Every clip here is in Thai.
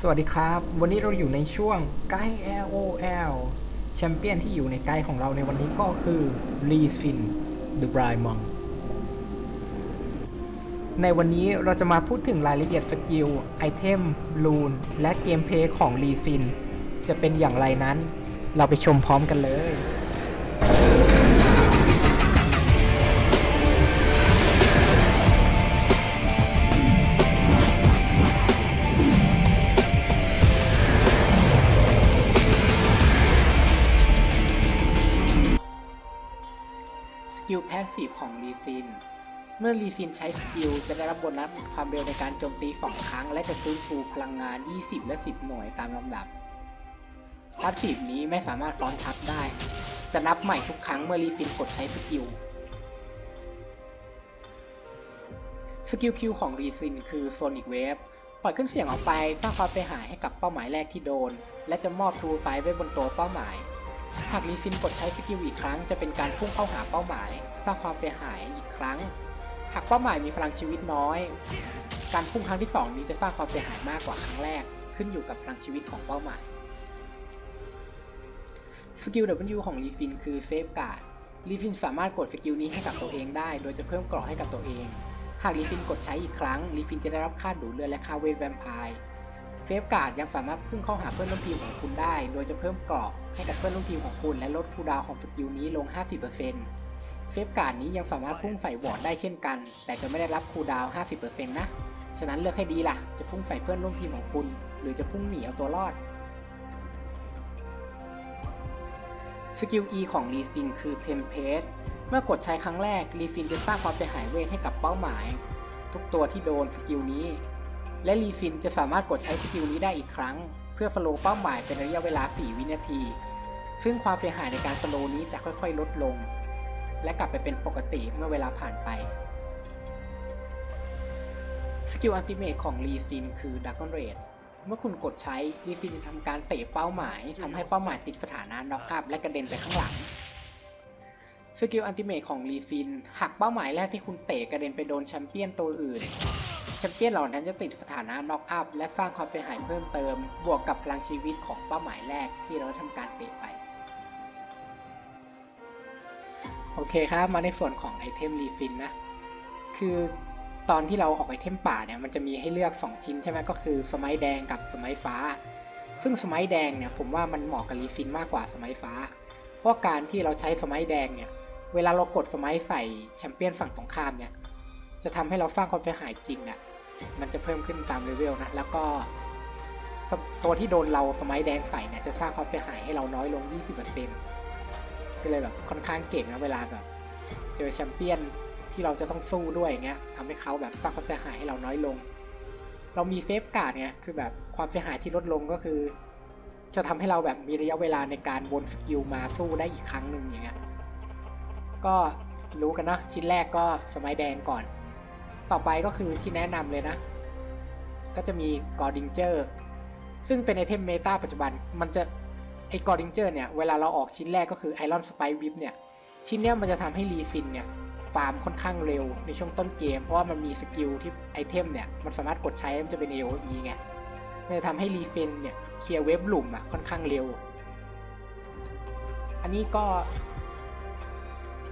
สวัสดีครับ วันนี้เราอยู่ในช่วงไกด์ LOL แชมเปี้ยนที่อยู่ในไกด์ของเราในวันนี้ก็คือลีฟิน The b r i m o n ในวันนี้เราจะมาพูดถึงรายละเอียดสกิล ไอเทม ลูน และเกมเพลย์ของลีฟิน จะเป็นอย่างไรนั้น เราไปชมพร้อมกันเลย สกิลแพสซีฟของรีฟิน เมื่อรีฟินใช้สกิลจะได้รับโบนัสความเร็วในการโจมตีสองครั้ง และจะฟื้นฟูพลังงาน 20 และ 10 หน่วยตามลำดับพาสซีฟนี้ไม่สามารถฟ้อนทับได้ จะนับใหม่ทุกครั้งเมื่อรีฟินกดใช้สกิลสกิลคิวของรีซินคือโซนิกเวฟปล่อยขึ้นเสียงออกไปสร้างความเสียหายให้กับเป้าหมายแรกที่โดน และจะมอบทูไฟไว้บนตัวเป้าหมาย หากรีฟินกดใช้สกิลอีกครั้ง จะเป็นการพุ่งเข้าหาเป้าหมาย สร้างความเสียหายอีกครั้ง หากเป้าหมายมีพลังชีวิตน้อย การพุ่งครั้งที่ 2 นี้จะสร้างความเสียหายมากกว่าครั้งแรก ขึ้นอยู่กับพลังชีวิตของเป้าหมายสกิล W ของรีฟินคือเซฟการ์ดรีฟินสามารถกดสกิลนี้ให้กับตัวเองได้ โดยจะเพิ่มเกราะให้กับตัวเอง หากรีฟินกดใช้อีกครั้งรีฟินจะได้รับค่าดูเลือดและค่าเวทแวมไพร์ เซฟการ์ดยังสามารถพุ่งเข้าหาเพื่อนร่วมทีมของคุณได้ โดยจะเพิ่มเกราะให้กับเพื่อนร่วมทีมของคุณ และลดคูดาวของสกิลนี้ลง 50%เซฟการ์ดนี้ยังสามารถพุ่งใส่วอร์ดได้เช่นกัน แต่จะไม่ได้รับคูดาว 50%นะ ฉะนั้นเลือกให้ดีล่ะ จะพุ่งใส่เพื่อนร่วมทีมของคุณ หรือจะพุ่งหนีเอาตัวรอด สกิล E ของรีฟินคือ Tempest เมื่อกดใช้ครั้งแรกรีฟินจะสร้างความเสียหายเวทให้กับเป้าหมาย ทุกตัวที่โดนสกิลนี้ และรีฟินจะสามารถกดใช้สกิลนี้ได้อีกครั้ง เพื่อฟโลเป้าหมายเป็นระยะเวลา 4 วินาที ซึ่งความเสียหายในการฟโลนี้จะค่อยๆ ลดลง และกลับไปเป็นปกติเมื่อเวลาผ่านไป สกิลอัลติเมทของรีฟินคือดัก o อนเรดเมื่อคุณกดใช้รีฟินจะทำการเตะเป้าหมายทำให้เป้าหมายติดสถานะน็อกอัพและกระเด็นไปข้างหลังสกิลอัลติเมทของรีฟินหากเป้าหมายแรกที่คุณเตะกระเด็นไปโดนแชมเปี้ยนตัวอื่น แชมเปี้ยนเหล่านั้นจะติดสถานะน็อกอัพและสร้างความเสียหายเพิ่มเติม บวกกับพลังชีวิตของเป้าหมายแรกที่เราทำการเตะไป โอเคครับมาในส่วนของไอเทมรีฟินนะ คือตอนที่เราออกไอเทมป่าเนี่ยมันจะมีให้เลือก 2 ชิ้นใช่ไหมก็คือสมัยแดงกับสมัยฟ้า ซึ่งสมัยแดงเนี่ยผมว่ามันเหมาะกับรีฟินมากกว่าสมัยฟ้า เพราะการที่เราใช้สมัยแดงเนี่ยเวลาเรากดสมัยใส่แชมเปี้ยนฝั่งตรงข้ามเนี่ย จะทำให้เราสร้างความเสียหายจริงอะ่ะ มันจะเพิ่มขึ้นตามเลเวลนะ แล้วก็ ตัวที่โดนเราสมัยแดงใส่เนี่ยจะสร้างความเสียหายให้เราน้อยลง 20%ก็เลยแบบค่อนข้างเก่งนะเวลาแบบ เจอแชมเปี้ยนที่เราจะต้องสู้ด้วยอย่างเงี้ยทำให้เขาแบบสร้างความเสียหายให้เราน้อยลง เรามีเซฟการ์ดเนี่ยคือแบบความเสียหายที่ลดลงก็คือ จะทำให้เราแบบมีระยะเวลาในการวนสกิลมาสู้ได้อีกครั้งหนึ่งอย่างเงี้ย ก็รู้กันนะชิ้นแรกก็สมัยแดงก่อน ต่อไปก็คือที่แนะนำเลยนะ ก็จะมีกอร์ดิงเจอร์ซึ่งเป็นไอเทมเมตาปัจจุบัน มันจะไอกอร์ดิงเจอร์เนี่ย เวลาเราออกชิ้นแรกก็คือไอรอนสไปวิปเนี่ย ชิ้นเนี้ยมันจะทำให้รีฟินเนี่ยฟาร์มค่อนข้างเร็วในช่วงต้นเกม เพราะว่ามันมีสกิลที่ไอเทมเนี่ย มันสามารถกดใช้มันจะเป็น AOE ไงมันจะทำให้รีฟินเนี่ยเคลียร์เว็บหลุมอะค่อนข้างเร็ว อันนี้ก็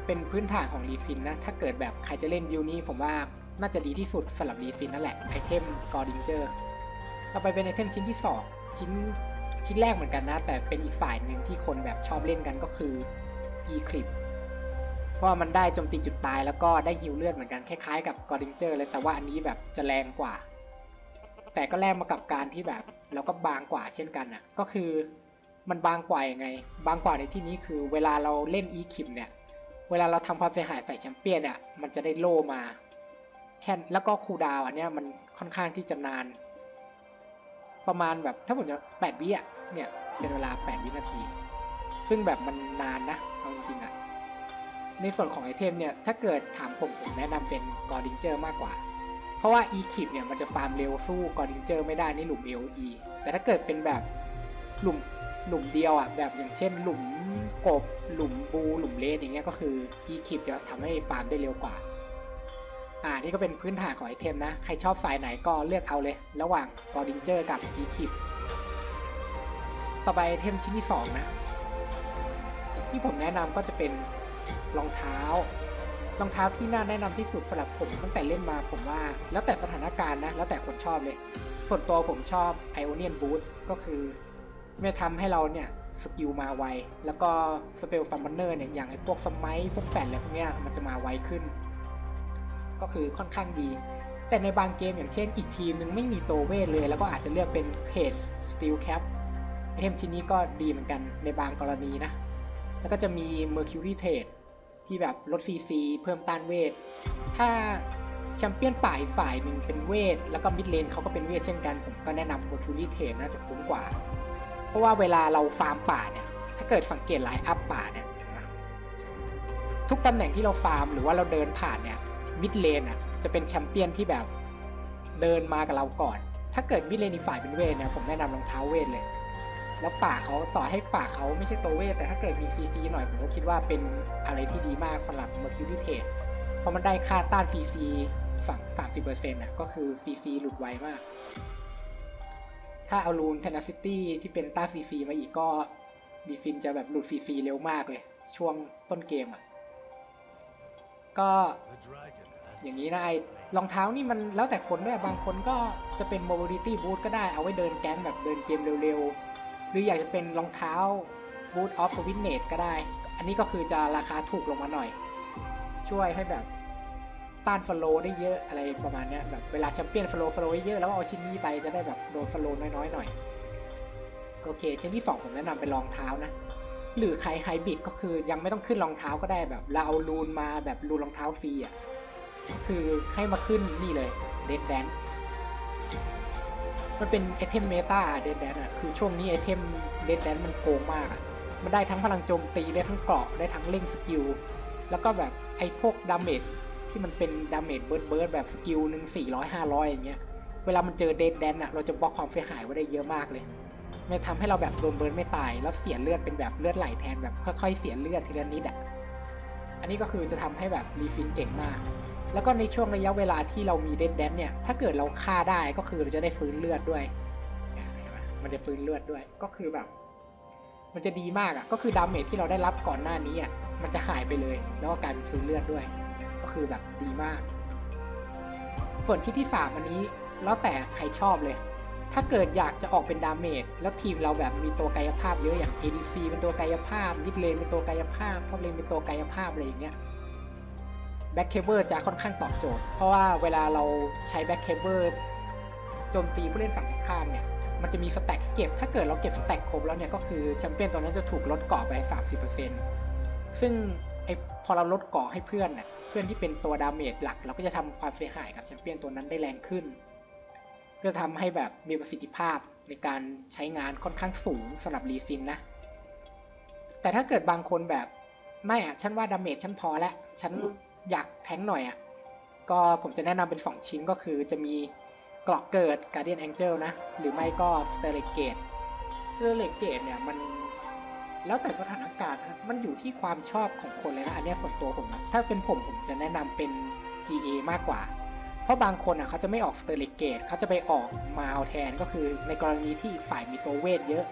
เป็นพื้นฐานของรีฟินนะ ถ้าเกิดแบบใครจะเล่นวิวนี้ผมว่า น่าจะดีที่สุดสำหรับรีฟินนั่นแหละไอเทมกอร์ดิงเจอร์ต่อไปเป็นไอเทมชิ้นที่สองชิ้นชิ้นแรกเหมือนกันนะ แต่เป็นอีกฝ่ายหนึ่งที่คนแบบชอบเล่นกันก็คือ e c l i p เพราะมันได้โจมตีจุดตายแล้วก็ได้ฮิวเลือดเหมือนกันคล้ายๆกับกอร์ดิงเจอร์เลยแต่ว่าอันนี้แบบจะแรงกว่า แต่ก็แลกมากับการที่แบบเราก็บางกว่าเช่นกันอะก็คือมันบางกว่ายังไง บางกว่าในที่นี้คือเวลาเราเล่น e c l i p เนี่ยเวลาเราทำความเสียหายใส่แชมเปี้ยนเนี่ยมันจะได้โล่มา แค่แล้วก็คูดาวอันเนี้ยมันค่อนข้างที่จะนาน ประมาณแบบถ้าผมจะแปดวิอะเนี่ยเป็นเวลาแปดวินาที ซึ่งแบบมันนานนะเอาจริงๆอะในส่วนของไอเทมเนี่ยถ้าเกิดถามผมผมแนะนำเป็นกอร์ดิงเจอร์มากกว่า เพราะว่า e k i p เนี่ยมันจะฟาร์มเร็วสู้กอร์ดิงเจอร์ไม่ได้ในหลุม AOE แต่ถ้าเกิดเป็นแบบหลุมหลุมเดียวอะแบบอย่างเช่น หลุมกบหลุมบู หลุมเลสอย่างเงี้ยก็คือ e k i p จะทำให้ฟาร์มได้เร็วกว่า อ่านี่ก็เป็นพื้นฐานของไอเทมนะ ใครชอบฝ่ายไหนก็เลือกเอาเลย ระหว่างกอดิงเจอร์กับอีคิปต่อไปไอเทมชิ้นที่สองนะ ที่ผมแนะนำก็จะเป็นรองเท้ารองเท้าที่น่าแนะนำที่สุดสำหรับผมตั้งแต่เล่นมาผมว่า แล้วแต่สถานการณ์นะ แล้วแต่คนชอบเลย ส่วนตัวผมชอบ Ionian Boot ก็คือไม่ทำให้เราเนี่ยสกิลมาไว แล้วก็สเปลซัมมอนเนอร์เนี่ยอย่างไอพวกสมัยพวกแฟนอะไรพวกเนี้ยมันจะมาไวขึ้น ก็คือค่อนข้างดี แต่ในบางเกมอย่างเช่นอีกทีมหนึ่งไม่มีโตเวทเลย แล้วก็อาจจะเลือกเป็นเพจ Steel Cap ไอเทมชิ้นนี้ก็ดีเหมือนกันในบางกรณีนะ แล้วก็จะมี Mercury Trade ที่แบบลด CC เพิ่มต้านเวท ถ้าแชมเปี้ยนป่าอีกฝ่ายหนึ่งเป็นเวท แล้วก็มิดเลนเขาก็เป็นเวทเช่นกัน ผมก็แนะนำ Mercury Trade น่าจะคุ้มกว่า เพราะว่าเวลาเราฟาร์มป่าเนี่ย ถ้าเกิดสังเกตไลน์อัพป่าเนี่ย ทุกตำแหน่งที่เราฟาร์มหรือว่าเราเดินผ่านเนี่ย มิดเลนอะจะเป็นแชมเปี้ยนที่แบบเดินมากับเราก่อน ถ้าเกิดมิดเลนอีฝ่ายเป็นเวทเนี่ยผมแนะนำรองเท้าเวทเลย แล้วป่าเขาต่อให้ป่าเขาไม่ใช่ตัวเวทแต่ถ้าเกิดมีซีซีหน่อยผมก็คิดว่าเป็นอะไรที่ดีมากสำหรับ Mercury Trade เพราะมันได้ค่าต้านซีซีฝั่งสามสิบเปอร์เซ็นต์อะก็คือซีซีหลุดไวมาก ถ้าเอารูน Tenacity ที่เป็นต้านซีซีมาอีกก็ดีฟินจะแบบหลุดซีซีเร็วมากเลย ช่วงต้นเกมอะก็ อย่างนี้นะไอ้รองเท้านี่มันแล้วแต่คนด้วยบางคนก็จะเป็น mobility boot ก็ได้เอาไว้เดินแก๊งแบบเดินเกมเร็วๆ หรืออยากจะเป็นรองเท้า boot of witness ก็ได้ อันนี้ก็คือจะราคาถูกลงมาหน่อย ช่วยให้แบบต้านฟลโลได้เยอะอะไรประมาณเนี้ยแบบเวลาแชมเปี้ยนฟลโลฟลโลเยอะแล้วเอาชิ้นนี้ไปจะได้แบบโดนฟลโลน้อยๆหน่อยโอเคชิ้นที่สองผมแนะนำเป็นรองเท้านะหรือใครไฮบิดก็คือยังไม่ต้องขึ้นรองเท้าก็ได้แบบเราเอารูนมาแบบรูนรองเท้าฟรีอะ คือให้มาขึ้นนี่เลยเดดแดนมันเป็นไอเทมเมตาเดดแดนอะคือช่วงนี้ไอเทมเดดแดนมันโกงมากอะมันได้ทั้งพลังโจมตีได้ทั้งเกราะได้ทั้งเล่งสกิลแล้วก็แบบไอพวกดาเมจที่มันเป็นดาเมจเบิร์ดเบิร์ดแบบสกิลหนึ่งสี่ร้อยห้าร้อยอย่างเงี้ยเวลามันเจอเดดแดนอะเราจะบล็อกความเสียหายไว้ได้เยอะมากเลยมันทำให้เราแบบโดนเบิร์นไม่ตาย แล้วเสียเลือดเป็นแบบเลือดไหลแทนแบบค่อยๆเสียเลือดทีละนิดอะ อันนี้ก็คือจะทำให้แบบรีฟินเก่งมาก แล้วก็ในช่วงระยะเวลาที่เรามีเดดแดนเนี่ย ถ้าเกิดเราฆ่าได้ก็คือเราจะได้ฟื้นเลือดด้วยมมันจะฟื้นเลือดด้วย ก็คือแบบ มันจะดีมากอะ ก็คือดาเมจที่เราได้รับก่อนหน้านี้อะ มันจะหายไปเลย แล้วก็กลายเป็นฟื้นเลือดด้วย ก็คือแบบดีมาก ส่วนที่ที่สามอันนี้แล้วแต่ใครชอบเลย ถ้าเกิดอยากจะออกเป็นดาเมจ แล้วทีมเราแบบมีตัวกายภาพเยอะอย่าง ADC เป็นตัวกายภาพมิดเลนเป็นตัวกายภาพท็อปเลนเป็นตัวกายภาพอะไรอย่างเงี้ย แบ็คเคเบิลจะค่อนข้างตอบโจทย์ เพราะว่าเวลาเราใช้แบ็คเคเบิลโจมตีผู้เล่นฝั่งตรงข้ามเนี่ย มันจะมีสแต็กเก็บ ถ้าเกิดเราเก็บสแต็กครบแล้วเนี่ย ก็คือแชมเปี้ยนตัวนั้นจะถูกลดเกราะไป 30%ซึ่งไอพอเราลดเกราะให้เพื่อนเนี่ยเพื่อนที่เป็นตัวดาเมจหลัก เราก็จะทำความเสียหายกับแชมเปี้ยนตัวนั้นได้แรงขึ้น ก็ทำให้แบบมีประสิทธิภาพในการใช้งานค่อนข้างสูงสำหรับรีซินนะ แต่ถ้าเกิดบางคนแบบไม่อะฉันว่าดาเมจฉันพอแล้ว ฉัน อยากแทงหน่อยอะก็ผมจะแนะนำเป็น 2 ชิ้นก็คือจะมีเกราะเกิด Guardian Angel นะ หรือไม่ก็ s t e r l a g a t e s t e r l a g a t e เนี่ยมันแล้วแต่สถานการณ์มันอยู่ที่ความชอบของคนเลยนะ อันนี้ส่วนตัวผมนะถ้าเป็นผมผมจะแนะนำเป็น GA มากกว่า เพราะบางคนอะเขาจะไม่ออกสเตอริเกตเขาจะไปออกมาเอาแทนก็คือในกรณีที่อีกฝ่ายมีตัวเวทเยอะ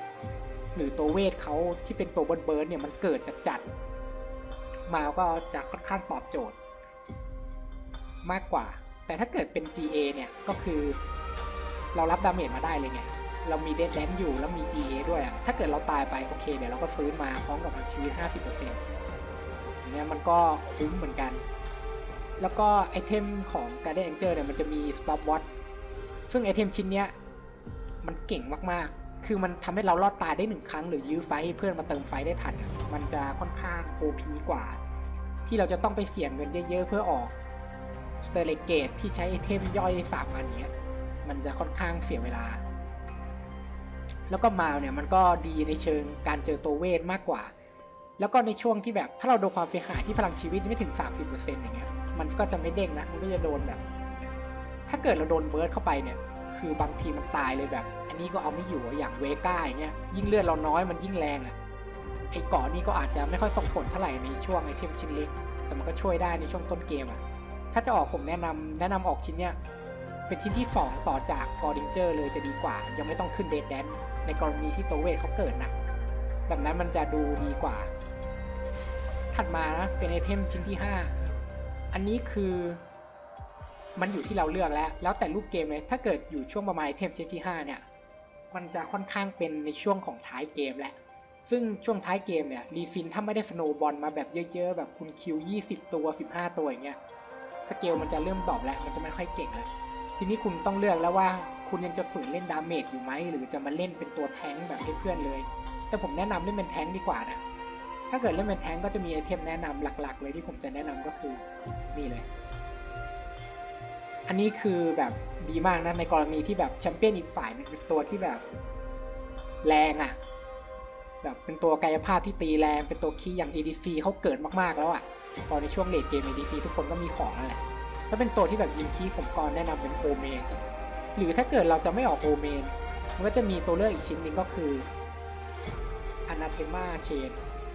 หรือตัวเวทเขาที่เป็นตัวเบิร์ดเนี่ยมันเกิดจากจัดมาก็จะค่อนข้างตอบโจทย์ มากกว่า แต่ถ้าเกิดเป็น GA เนี่ยก็คือ เรารับดาเมจมาได้เลยไงเรามีเดดแดนอยู่แล้วมี GA ด้วยอะถ้าเกิดเราตายไปโอเคเดี๋ยวเราก็ฟื้นมาพร้อมกับพลังชีวิต 50%อย่างเงี้ยมันก็คุ้มเหมือนกัน แล้วก็ไอเทมของ Guardian Angel เนี่ยมันจะมี Stop Watch ซึ่งไอเทมชิ้นเนี้ยมันเก่งมากๆ คือมันทำให้เรารอดตายได้หนึ่งครั้ง หรือยื้อไฟให้เพื่อนมาเติมไฟได้ทัน มันจะค่อนข้าง OP กว่า ที่เราจะต้องไปเสี่ยงเงินเยอะๆ เพื่อออก สเตอร์เลเกตที่ใช้ไอเทมย่อยสามอันเนี้ยมันจะค่อนข้างเสียเวลา แล้วก็มาเนี่ยมันก็ดีในเชิงการเจอตัวเวทมากกว่า แล้วก็ในช่วงที่แบบถ้าเราโดนความเสียหายที่พลังชีวิตไม่ถึง 30%อย่างเงี้ยมันก็จะไม่เด้งนะมันก็จะโดนแบบ ถ้าเกิดเราโดนเบิร์ดเข้าไปเนี่ย คือบางทีมันตายเลยแบบ อันนี้ก็เอาไม่อยู่อย่างเวก้าอย่างเงี้ยยิ่งเลือดเราน้อยมันยิ่งแรงอะไอ้เกาะนี่ก็อาจจะไม่ค่อยส่งผลเท่าไหร่ในช่วงไอเทมชิ้นเล็ก แต่มันก็ช่วยได้ในช่วงต้นเกมอะ ถ้าจะออกผมแนะนำแนะนำออกชิ้นเนี้ยเป็นชิ้นที่สองต่อจากกอร์ดิงเจอร์เลยจะดีกว่า ยังไม่ต้องขึ้นเดดแดนในกรณีที่โตเวทเขาเกิดหนักแบบนั้นมันจะดูดีกว่า ถัดมานะเป็นไอเทมชิ้นที่ 5 อันนี้คือมันอยู่ที่เราเลือกแล้ว แล้วแต่รูปเกมเลย ถ้าเกิดอยู่ช่วงประมาณไอเทมชิ้นที่5เนี่ย มันจะค่อนข้างเป็นในช่วงของท้ายเกมแหละ ซึ่งช่วงท้ายเกมเนี่ยรีฟินถ้าไม่ได้สโนบอลมาแบบเยอะๆ แบบคุณคิว 20 ตัว 15 ตัวอย่างเงี้ย เกลมันจะเริ่มดรอปแล้ว มันจะไม่ค่อยเก่งแล้ว ทีนี้คุณต้องเลือกแล้วว่าคุณยังจะฝืนเล่นดาเมจอยู่ไหม หรือจะมาเล่นเป็นตัวแท้งแบบเพื่อนเลย แต่ผมแนะนำเล่นเป็นแท้งดีกว่านะ ถ้าเกิดเล่นเป็นแท้งก็จะมีไอเทมแนะนำหลัก ๆ เลยที่ผมจะแนะนำก็คือนี่เลย อันนี้คือแบบดีมากนะในกรณีที่แบบแชมเปี้ยนอีกฝ่ายเนี่ยเป็นตัวที่แบบแรงอะ่ะ แบบเป็นตัวกายภาพที่ตีแรง เป็นตัวคีย์อย่าง ADC เขาเกิดมากๆแล้วอะ่ะตอนในช่วงเลดเกม ADC ทุกคนก็มีของนั่นแหละถ้าเป็นตัวที่แบบยิงคีย์ผมก็แนะนำเป็นโอเมนหรือถ้าเกิดเราจะไม่ออกโอเมนมันก็จะมีตัวเลือกอีกชิ้นหนึ่งก็คือ Anathema Chain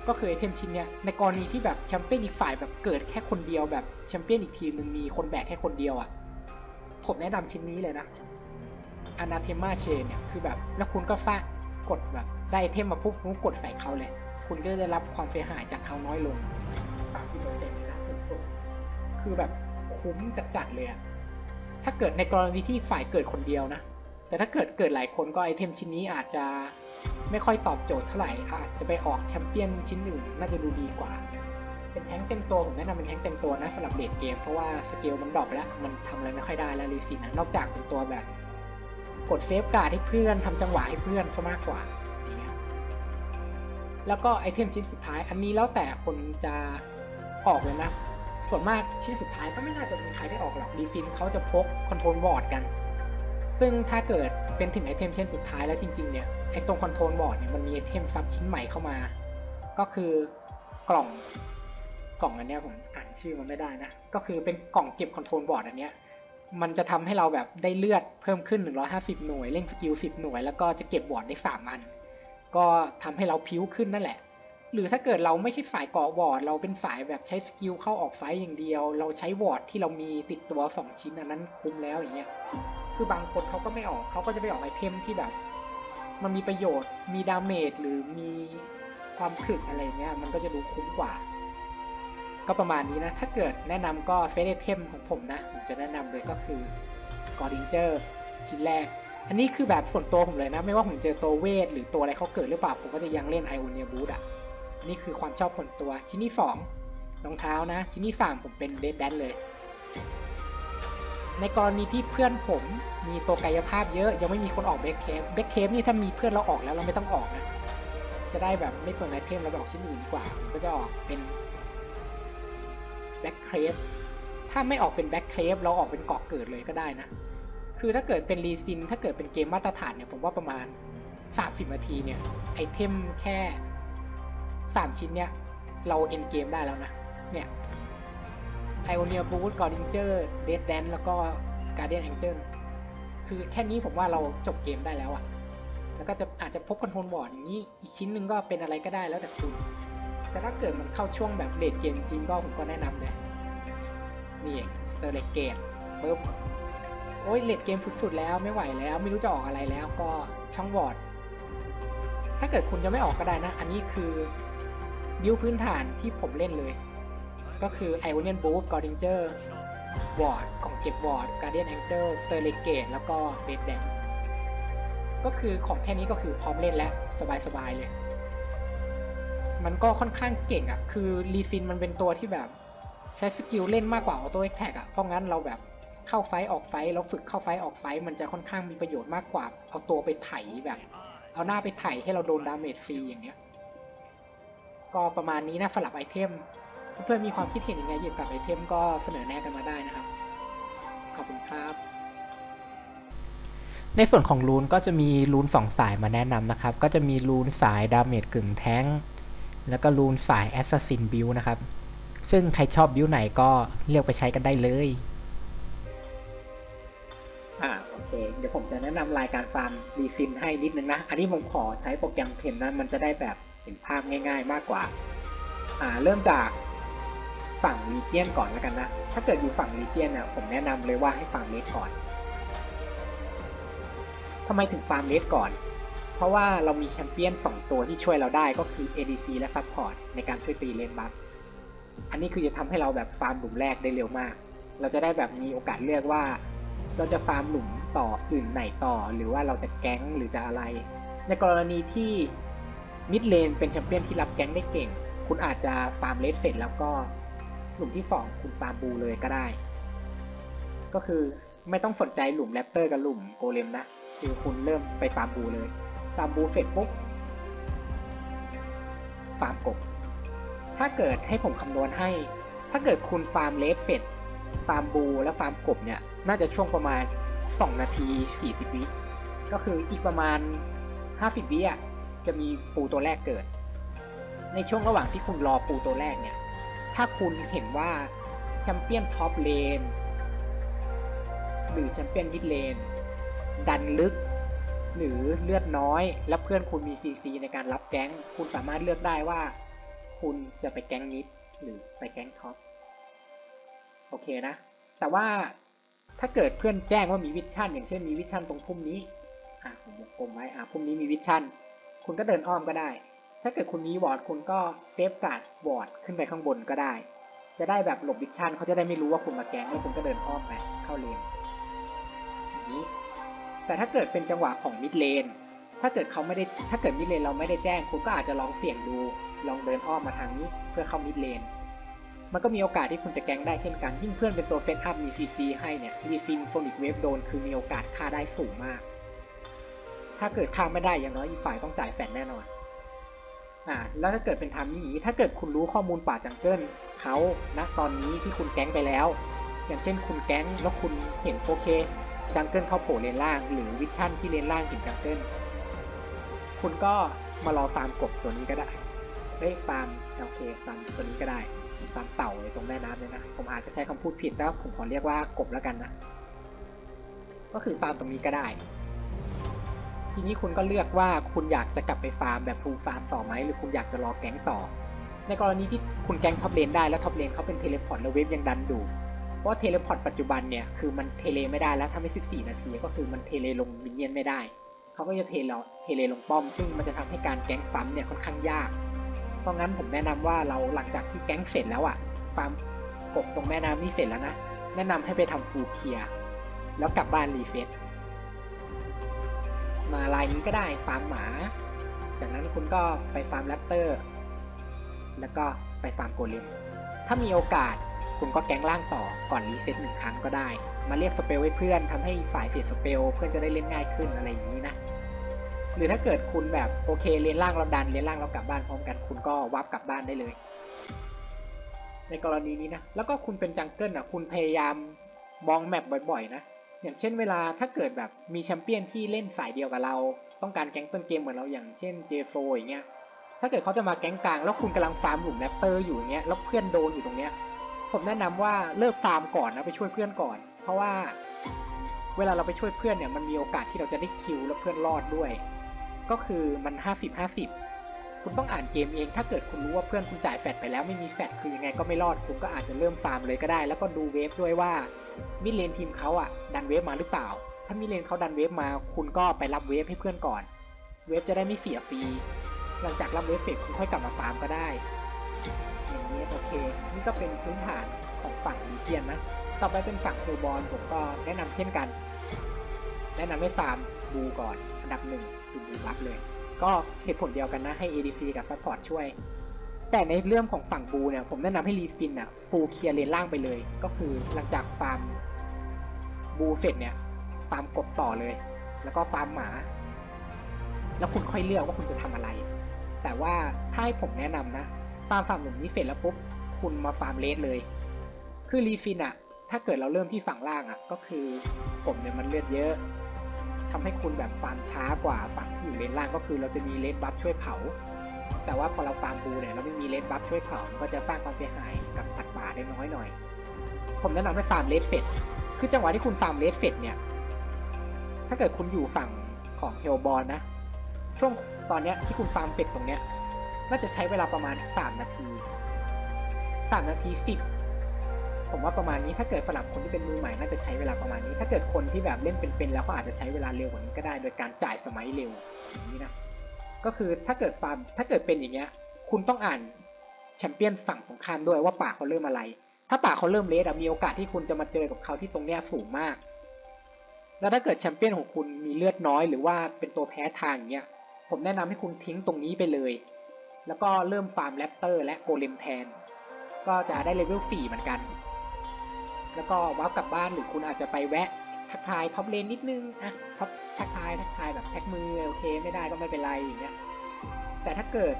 ก็คือไอเทมชิ้นเนี้ยในกรณีที่แบบแชมเปี้ยนอีกฝ่ายแบบเกิดแค่คนเดียวแบบแชมเปี้ยนอีกทีมหนึ่งมีคนแบกแค่คนเดียวอะ่ะผมแนะนำชิ้นนี้เลยนะ Anathema Chain เนี่ยคือแบบแล้วคุณก็ฟากดแบบ ได้ไอเทมมาปุ๊บคุณก็กดใส่เขาเลย คุณก็จะได้รับความเสียหายจากเขาน้อยลง30%นะคือแบบคุ้มจัดๆเลยอะถ้าเกิดในกรณีที่ฝ่ายเกิดคนเดียวนะ แต่ถ้าเกิดเกิดหลายคนก็ไอเทมชิ้นนี้อาจจะไม่ค่อยตอบโจทย์เท่าไหร่ อาจจะไปออกแชมเปี้ยนชิ้นอื่นน่าจะดูดีกว่า เป็นแท้งเต็มตัวผมแนะนำเป็นแท้งเต็มตัวนะสำหรับเดทเกม เพราะว่าสเกลมันดรอปแล้ว มันทำอะไรไม่ค่อยได้แล้วรีซินนะนอกจากเป็นตัวแบบ กดเซฟการ์ดให้เพื่อนทำจังหวะให้เพื่อนซะมากกว่า แล้วก็ไอเทมชิ้นสุดท้าย อันนี้แล้วแต่คนจะออกเลยนะ ส่วนมากชิ้นสุดท้ายก็ไม่น่าจะมีใครได้ออกหรอกรีฟินเขาจะพกคอนโทรลบอร์ดกัน ซึ่งถ้าเกิดเป็นถึงไอเทมชิ้นสุดท้ายแล้วจริงๆเนี่ยไอตรงคอนโทรลบอร์ดเนี่ยมันมีไอเทมซับชิ้นใหม่เข้ามา ก็คือกล่องกล่องอันเนี้ยผมอ่านชื่อมันไม่ได้นะ ก็คือเป็นกล่องเก็บคอนโทรลบอร์ดอันเนี้ยมันจะทำให้เราแบบได้เลือดเพิ่มขึ้น 150 หน่วย เล่นสกิล 10 หน่วย แล้วก็จะเก็บบอร์ดได้ 3 อัน ก็ทำให้เราพิ้วขึ้นนั่นแหละ หรือถ้าเกิดเราไม่ใช่ฝ่ายเกาะวอร์ด เราเป็นฝ่ายแบบใช้สกิลเข้าออกไฟอย่างเดียว เราใช้วอร์ดที่เรามีติดตัว 2 ชิ้นอันนั้นคุ้มแล้วอย่างเงี้ย คือบางคนเขาก็ไม่ออกเขาก็จะไปออกไอเทมที่แบบ มันมีประโยชน์ มีดาเมจหรือมีความถึกอะไรเงี้ย มันก็จะดูคุ้มกว่า ก็ประมาณนี้นะ ถ้าเกิดแนะนำก็เฟซเทมของผมนะ ผมจะแนะนำเลยก็คือกอร์ดิงเจอร์ชิ้นแรก อันนี้คือแบบส่วนตัวผมเลยนะ ไม่ว่าผมเจอตัวเวท หรือตัวอะไรเขาเกิดหรือเปล่า ผมก็จะยังเล่นไอโอเนียบูดอะนี่คือความชอบส่วนตัวชิ้นที่สองรองเท้านะ ชิ้นที่สามผมเป็นเดดแดนเลย ในกรณีที่เพื่อนผมมีตัวกายภาพเยอะ ยังไม่มีคนออกเบคเคฟเบคเคฟนี่ถ้ามีเพื่อนเราออกแล้วเราไม่ต้องออกนะ จะได้แบบไม่เปลืองไอเทมเราไปออกชิ้นอื่นดีกว่าผมก็จะออกเป็นแบ็คเคฟถ้าไม่ออกเป็นแบ็คเคฟเราออกเป็นเกาะเกิดเลยก็ได้นะ คือถ้าเกิดเป็นรีซิน ถ้าเกิดเป็นเกมมาตรฐานเนี่ยผมว่าประมาณ 30นาทีเนี่ยไอเทมแค่ 3 ชิ้นเนี่ยเราเอ็นเกมได้แล้วนะ เนี่ยไอโอเนียบูธกอร์ดิงเจอร์เดดแดนแล้วก็การเดียนแองเจิลคือแค่นี้ผมว่าเราจบเกมได้แล้วอะแล้วก็จะอาจจะพกคอนโทรลบอร์ดอย่างนี้ อีกชิ้นหนึ่งก็เป็นอะไรก็ได้แล้วแต่คุณ แต่ถ้าเกิดมันเข้าช่วงแบบเลดเกมจริงก็ผมก็แนะนำเลยนี่เองสเตอร์เลเกตปึ๊บ โอ้ยเลดเกมสุดๆแล้วไม่ไหวแล้ว ไม่รู้จะออกอะไรแล้วก็ช่องบอร์ดถ้าเกิดคุณจะไม่ออกก็ได้นะ อันนี้คือบิวพื้นฐานที่ผมเล่นเลย ก็คือ Ionian Boost g o r d i n g e r Ward กล่องเก็บ Ward Guardian Angel s t e r l i g a t e แล้วก็ b e d d a m ก็คือของแค่นี้ก็คือพร้อมเล่นแล้ว สบายๆเลย มันก็ค่อนข้างเก่งอะ่ะ คือรีฟินมันเป็นตัวที่แบบ ใช้สกิลเล่นมากกว่าออโต้เอ็กแท็กอะ เพราะงั้นเราแบบ เข้าไฟออกไฟต์เราฝึกเข้าไฟออกไฟมันจะค่อนข้างมีประโยชน์มากกว่า เอาตัวไปไถแบบ เอาหน้าไปไถให้เราโดนดาเมจฟรีอย่างเงี้ยก็ประมาณนี้นะสลับไอเทม เพื่อนๆมีความคิดเห็นยังไงเกี่ยวกับไอเทมก็เสนอแนะกันมาได้นะครับ ขอบคุณครับ ในส่วนของรูนก็จะมีรูนสองสายมาแนะนำนะครับ ก็จะมีรูนสายดาเมจกึ่งแท้งแล้วก็รูนสายแอสซัสซินบิลนะครับ ซึ่งใครชอบบิลไหนก็เลือกไปใช้กันได้เลย โอเค เดี๋ยวผมจะแนะนำรายการฟาร์มรีซินให้นิดนึงนะ อันนี้ผมขอใช้โปรแกรมเพนนะ มันจะได้แบบเห็นภาพง่าย ๆ มากกว่า อ่า เริ่มจากฝั่งลีเจียนก่อนแล้วกันนะ ถ้าเกิดอยู่ฝั่งลีเจียนน่ะผมแนะนำเลยว่าให้ฟาร์มเลสก่อนทำไมถึงฟาร์มเลสก่อน เพราะว่าเรามีแชมเปี้ยนสองตัวที่ช่วยเราได้ก็คือ ADC และ Support ในการช่วยตีเลนบัฟ อันนี้คือจะทำให้เราแบบฟาร์มหลุมแรกได้เร็วมาก เราจะได้แบบมีโอกาสเลือกว่า เราจะฟาร์มหลุมต่ออื่นไหนต่อ หรือว่าเราจะแก๊งหรือจะอะไร ในกรณีที่มิดเลนเป็นแชมเปี้ยนที่รับแก๊งได้เก่ง คุณอาจจะฟาร์มเลสเสร็จแล้วก็หลุมที่สองคุณฟาร์มบูเลยก็ได้ ก็คือไม่ต้องสนใจหลุมแรปเตอร์กับหลุมโกเลมนะคือคุณเริ่มไปฟาร์มบูเลยฟาร์มบูเสร็จปุ๊บฟาร์มกบถ้าเกิดให้ผมคำนวณให้ ถ้าเกิดคุณฟาร์มเลสเสร็จ ฟาร์มบูและฟาร์มกบเนี่ยน่าจะช่วงประมาณ 2 นาที 40 วิก็คืออีกประมาณ 50 วิอะจะมีปูตัวแรกเกิด ในช่วงระหว่างที่คุณรอปูตัวแรกเนี่ย ถ้าคุณเห็นว่าแชมเปี้ยนท็อปเลนหรือแชมเปี้ยนมิดเลนดันลึก หรือเลือดน้อย และเพื่อนคุณมีซีซีในการรับแก๊ง คุณสามารถเลือกได้ว่า คุณจะไปแก๊งมิดหรือไปแก๊งท็อป โอเคนะ แต่ว่าถ้าเกิดเพื่อนแจ้งว่ามีวิชั่นอย่างเช่นมีวิชั่นตรงพุ่มนี้อะผมวงกลมไว้อะพุ่มนี้มีวิชั่นคุณก็เดินอ้อมก็ได้ ถ้าเกิดคุณมีวอร์ดคุณก็เซฟการ์ดวอร์ดขึ้นไปข้างบนก็ได้ จะได้แบบหลบวิชั่นเขาจะได้ไม่รู้ว่าคุณมาแกงแล้วคุณก็เดินอ้อมไปเข้าเลนอย่างนี้ แต่ถ้าเกิดเป็นจังหวะของมิดเลนถ้าเกิดเขาไม่ได้ถ้าเกิดมิดเลนเราไม่ได้แจ้ง คุณก็อาจจะลองเสี่ยงดู ลองเดินอ้อมมาทางนี้เพื่อเข้ามิดเลน มันก็มีโอกาสที่คุณจะแก๊งได้เช่นกัน ยิ่งเพื่อนเป็นตัวเฟสอัพมีซีซีให้เนี่ยมีฟินโฟนิกเวฟโดนคือมีโอกาสฆ่าได้สูงมาก ถ้าเกิดฆ่าไม่ได้อย่างน้อยอีกฝ่ายต้องจ่ายแฟนแน่นอน อ่า แล้วถ้าเกิดเป็นทามนี้ถ้าเกิดคุณรู้ข้อมูลป่าจังเกิลเขาณตอนนี้ที่คุณแก๊งไปแล้ว อย่างเช่นคุณแก๊งแล้วคุณเห็นโอเคจังเกิลเข้าโผล่เลนล่าง หรือวิชั่นที่เลนล่างเห็นจังเกิลคุณก็มารอฟาร์มกบตัวนี้ก็ได้เอ้ยฟาร์มโอเคฟาร์มตัวนี้ก็ได้ ฟาร์มเต่าเลยตรงแม่น้ำเลยนะ ผมอาจจะใช้คำพูดผิดแล้วผมขอเรียกว่ากบแล้วกันนะ ก็คือฟาร์มตรงนี้ก็ได้ ทีนี้คุณก็เลือกว่าคุณอยากจะกลับไปฟาร์มแบบฟูลฟาร์มต่อไหมหรือคุณอยากจะรอแก๊งต่อ ในกรณีที่คุณแก๊งท็อปเลนได้แล้วท็อปเลนเขาเป็นเทเลพอร์ตแล้วเวฟยังดันดูเพราะเทเลพอร์ตปัจจุบันเนี่ยคือมันเทเลไม่ได้แล้วถ้าไม่14นาทีก็คือมันเทเลลงมินเนี่ยนไม่ได้เขาก็จะเทเลเทเลลงป้อม ซึ่งมันจะทำให้การแก๊งปั๊มเนี่ยค่อนข้างยาก ราะงั้นผมแนะนำว่าเราหลังจากที่แก๊งเสร็จแล้วอะฟาร์มกบตรงแม่น้ำนี่เสร็จแล้วนะ แนะนำให้ไปทำฟูเคียร์แล้วกลับบ้านรีเฟซมาลายนี้ก็ได้ฟาร์มหมา จากนั้นคุณก็ไปฟาร์มแรปเตอร์ แล้วก็ไปฟาร์มโกเลมถ้ามีโอกาสคุณก็แก๊งล่างต่อก่อนรีเซ็ตหนึ่งครั้งก็ได้ มาเรียกสเปลให้เพื่อนทำให้ฝ่ายเสียสเปลเพื่อนจะได้เล่นง่ายขึ้นอะไรอย่างนี้นะ หรือถ้าเกิดคุณแบบโอเคเลนล่างเราดันเลนล่างเรากลับบ้านพร้อมกัน คุณก็วับกลับบ้านได้เลย ในกรณีนี้นะ แล้วก็คุณเป็นจังเกิลอะคุณพยายามมองแมปบ่อยๆนะ อย่างเช่นเวลาถ้าเกิดแบบมีแชมเปี้ยนที่เล่นสายเดียวกับเรา ต้องการแก๊งต้นเกมเหมือนเราอย่างเช่น J4 อย่างเงี้ย ถ้าเกิดเขาจะมาแก๊งกลางแล้วคุณกำลังฟาร์มหลุมแรปเตอร์อยู่อย่างเงี้ยแล้วเพื่อนโดนอยู่ตรงเนี้ย ผมแนะนำว่าเลิกฟาร์มก่อนนะไปช่วยเพื่อนก่อน เพราะว่าเวลาเราไปช่วยเพื่อนเนี่ยมันมีโอกาสที่เราจะได้คิวแล้วเพื่อนรอดด้วย ก็คือมัน 50 50 คุณต้องอ่านเกมเองถ้าเกิดคุณรู้ว่าเพื่อนคุณจ่ายแฟดไปแล้วไม่มีแฟดคือยังไงก็ไม่รอด คุณก็อาจจะเริ่มฟาร์มเลยก็ได้ แล้วก็ดูเวฟด้วยว่ามิเลนทีมเขาอะดันเวฟมาหรือเปล่า ถ้ามิเลนเขาดันเวฟมา คุณก็ไปรับเวฟให้เพื่อนก่อน เวฟจะได้ไม่เสียฟรีหลังจากรับเวฟเสร็จคุณค่อยกลับมาฟาร์มก็ได้อย่างนี้โอเค นี่ก็เป็นพื้นฐานของฝั่งลีเจียนนะ ต่อไปเป็นฝั่งเทลบอลผมก็แนะนำเช่นกัน แนะนำให้ฟาร์มบูก่อนอันดับหนึ่ง คือบูบัฟเลย ก็เหตุผลเดียวกันนะให้ ADC กับซัพพอร์ตช่วย แต่ในเรื่องของฝั่งบูเนี่ยผมแนะนำให้รีฟินอะฟูเคลียร์เลนล่างไปเลย ก็คือหลังจากฟาร์มบูเสร็จเนี่ยฟาร์มกบต่อเลย แล้วก็ฟาร์มหมา แล้วคุณค่อยเลือกว่าคุณจะทำอะไร แต่ว่าถ้าให้ผมแนะนำนะฟาร์มฝั่งหนุ่มนี้เสร็จแล้วปุ๊บคุณมาฟาร์มเลสเลย คือรีฟินอะถ้าเกิดเราเริ่มที่ฝั่งล่างอะก็คือผมเนี่ยมันเลือดเยอะ ทำให้คุณแบบฟาร์มช้ากว่าฝั่งที่อยู่เลนล่างก็คือเราจะมีเลสบัฟช่วยเผา แต่ว่าพอเราฟาร์มบูเนี่ยเราไม่มีเลสบัฟช่วยเผาก็จะสร้างความเสียหายกับสัตว์ป่าได้น้อยหน่อย ผมแนะนำให้ฟาร์มเลสเฟดคือจังหวะที่คุณฟาร์มเลสเฟดเนี่ย ถ้าเกิดคุณอยู่ฝั่งของเฮลบอลนะ ช่วงตอนเนี้ยที่คุณฟาร์มเป็ดตรงเนี้ย น่าจะใช้เวลาประมาณ 3 นาทีสามนาทีสิบ ผมว่าประมาณนี้ถ้าเกิดสำหรับคนที่เป็นมือใหม่น่าจะใช้เวลาประมาณนี้ ถ้าเกิดคนที่แบบเล่นเป็นๆแล้วก็อาจจะใช้เวลาเร็วกว่านี้ก็ได้ โดยการจ่ายสมัยเร็วอย่างนี้นะก็คือถ้าเกิดฟาร์มถ้าเกิดเป็นอย่างเงี้ย คุณต้องอ่านแชมเปี้ยนฝั่งของข้ามด้วยว่าป่าเขาเริ่มอะไร ถ้าป่าเขาเริ่มเลสอะมีโอกาสที่คุณจะมาเจอกับเขาที่ตรงเนี้ยสูงมาก แล้วถ้าเกิดแชมเปี้ยนของคุณมีเลือดน้อย หรือว่าเป็นตัวแพ้ทางอย่างเงี้ยผมแนะนำให้คุณทิ้งตรงนี้ไปเลย แล้วก็เริ่มฟาร์มแรปเตอร์และโกเลมแทน ก็จะได้เลเวล4เหมือนกัน แล้วก็วาร์ปกลับบ้านหรือคุณอาจจะไปแวะทักทายท็อปเลนนิดนึงอะท็อปทักทายทักทายแบบแท็กมือโอเคไม่ได้ก็ไม่เป็นไรอย่างเงี้ยแต่ถ้าเกิด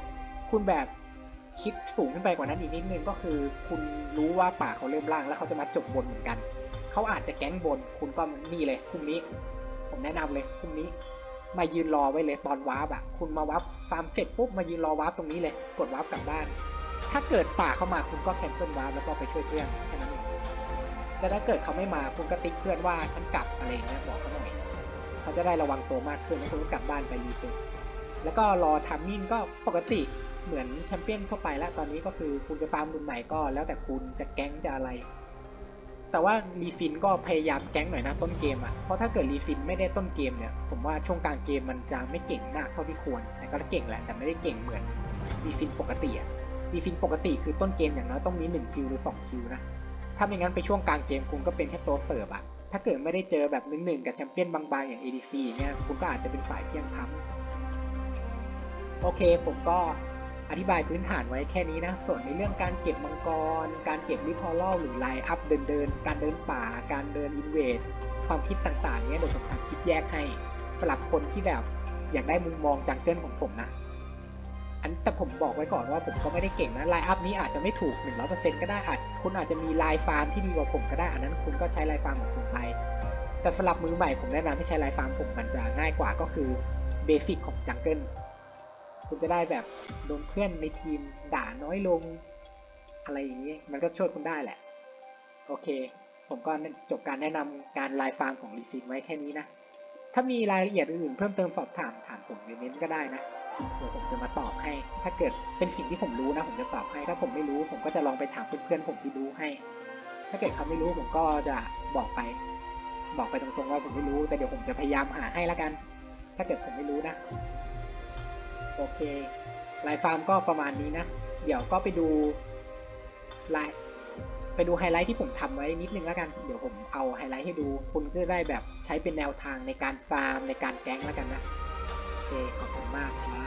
คุณแบบคิดสูงขึ้นไปกว่านั้นอีกนิดนึงก็คือ คุณรู้ว่าป่าเขาเริ่มล่างแล้วเขาจะมาจบบนเหมือนกันเขาอาจจะแก๊งบน คุณก็นี่เลยพรุ่งนี้ ผมแนะนำเลยพรุ่งนี้ มายืนรอไว้เลยตอนวาร์ปอะคุณมาวับฟาร์มเสร็จปุ๊บมายืนรอวาร์ปตรงนี้เลย กดวาร์ปกลับบ้าน ถ้าเกิดป่าเข้ามาคุณก็แคนเซิลวาร์ปแล้วก็ไปช่วยเพื่อนแค่นั้น เองแต่ถ้าเกิดเขาไม่มาคุณก็ติ๊กเพื่อนว่าฉันกลับอะไรเงี้ยบอกเขาหน่อยเขาจะได้ระวังตัวมากขึ้นแล้วคุณก็กลับบ้านไปรีเซ็ตแล้วก็รอทัมมิ่งก็ปกติเหมือนแชมเปี้ยนทั่วไปแล้วตอนนี้ก็คือคุณจะฟาร์มรุ่นใหม่ก็ แล้วแต่คุณจะแก๊งจะอะไร แต่ว่ารีฟินก็พยายามแก๊งหน่อยนะต้นเกมอะเพราะถ้าเกิดรีฟินไม่ได้ต้นเกมเนี่ยผมว่าช่วงกลางเกมมันจะไม่เก่งมากเท่าที่ควรแต่ก็เก่งแหละแต่ไม่ได้เก่งเหมือนรีฟินปกติอะรีฟินปกติคือต้นเกมอย่างน้อยต้องมี1คิวหรือ2คิวนะ ถ้าไม่งั้นไปช่วงกลางเกมคุณก็เป็นแค่ตัวเสิร์ฟอะถ้าเกิดไม่ได้เจอแบบหนึ่งๆกับแชมเปี้ยนบางๆอย่าง ADC เนี่ยคุณก็อาจจะเป็นฝ่ายเพียงพำโอเคผมก็อธิบายพื้นฐานไว้แค่นี้นะ ส่วนในเรื่องการเก็บมังกร การเก็บริพอลหรือไลอัพเดินเดินๆการเดินป่า การเดินอินเวดความคิดต่างๆเนี่ยเดี๋ยวผมทำคลิปแยกให้สำหรับคนที่แบบอยากได้มุมมองจังเกิลของผมนะ อันแต่ผมบอกไว้ก่อนว่าผมก็ไม่ได้เก่งนะไลน์อัพนี้อาจจะไม่ถูก 100%ก็ได้อาจคุณอาจจะมีไลน์ฟาร์มที่ดีกว่าผมก็ได้ อันนั้นคุณก็ใช้ไลน์ฟาร์มของคุณไปแต่สำหรับมือใหม่ผมแนะนำให้ใช้ไลน์ฟาร์มผมมันจะง่ายกว่าก็คือเบสิกของจังเกิลคุณจะได้แบบโดนเพื่อนในทีมด่าน้อยลง อะไรอย่างนี้มันก็ช่วยคุณได้แหละ โอเค ผมก็จบการแนะนำการไลฟ์ฟาร์มของรีซินไว้แค่นี้นะ ถ้ามีรายละเอียดอื่นเพิ่มเติมสอบถามถามผมในเม้นก็ได้นะเดี๋ยวผมจะมาตอบให้ ถ้าเกิดเป็นสิ่งที่ผมรู้นะ ผมจะตอบให้ ถ้าผมไม่รู้ผมก็จะลองไปถามเพื่อนๆผมที่รู้ให้ ถ้าเกิดเขาไม่รู้ผมก็จะบอกไป บอกไปตรงๆว่าผมไม่รู้ แต่เดี๋ยวผมจะพยายามหาให้ละกัน ถ้าเกิดผมไม่รู้นะ โอเคไลฟ์ฟาร์มก็ประมาณนี้นะ เดี๋ยวก็ไปดูไลฟ์ ไปดูไฮไลท์ที่ผมทำไว้นิดนึงแล้วกัน เดี๋ยวผมเอาไฮไลท์ให้ดู คุณก็จะได้แบบใช้เป็นแนวทางในการฟาร์มในการแก๊งแล้วกันนะ โอเค ขอบคุณมากครับ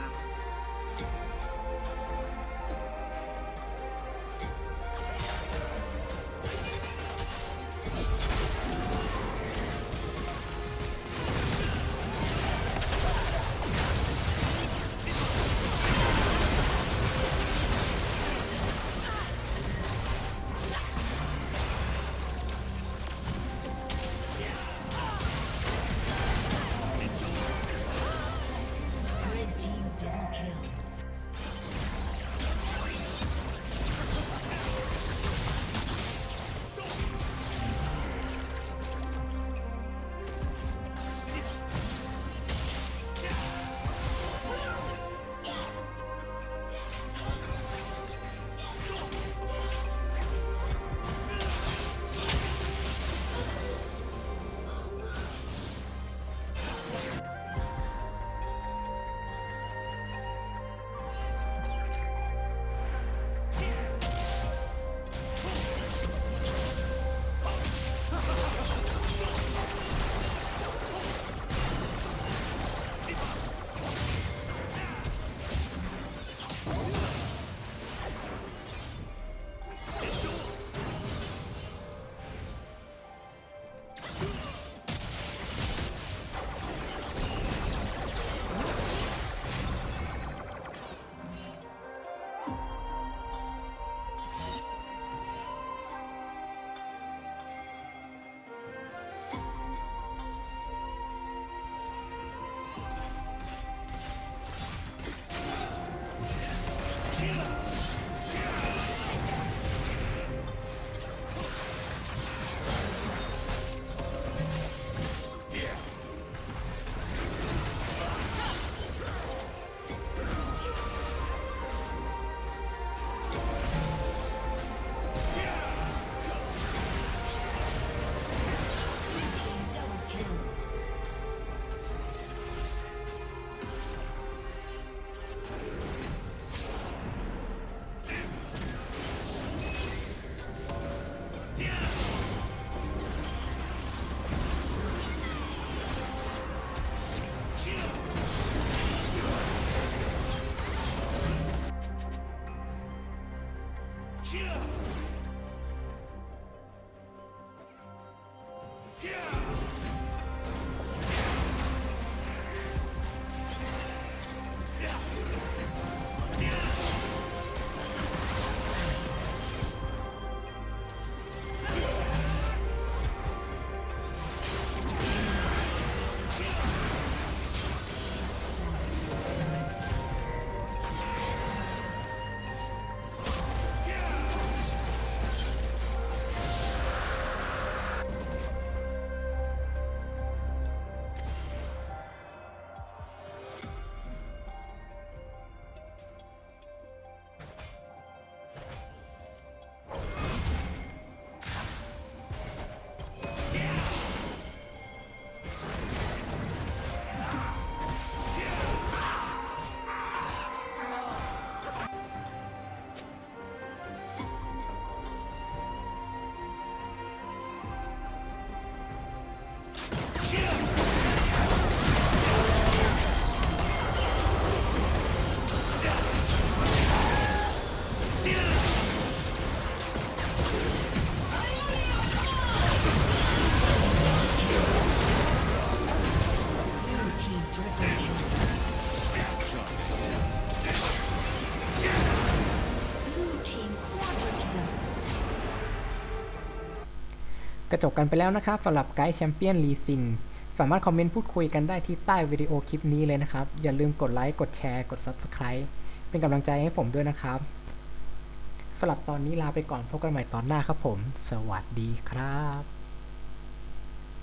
จบกันไปแล้วนะครับสำหรับไกด์แชมเปี้ยนลีซินสามารถคอมเมนต์พูดคุยกันได้ที่ใต้วิดีโอคลิปนี้เลยนะครับ อย่าลืมกดไลค์กดแชร์กด Subscribe เป็นกำลังใจให้ผมด้วยนะครับสำหรับตอนนี้ลาไปก่อนพบกันใหม่ตอนหน้าครับผม สวัสดีครับ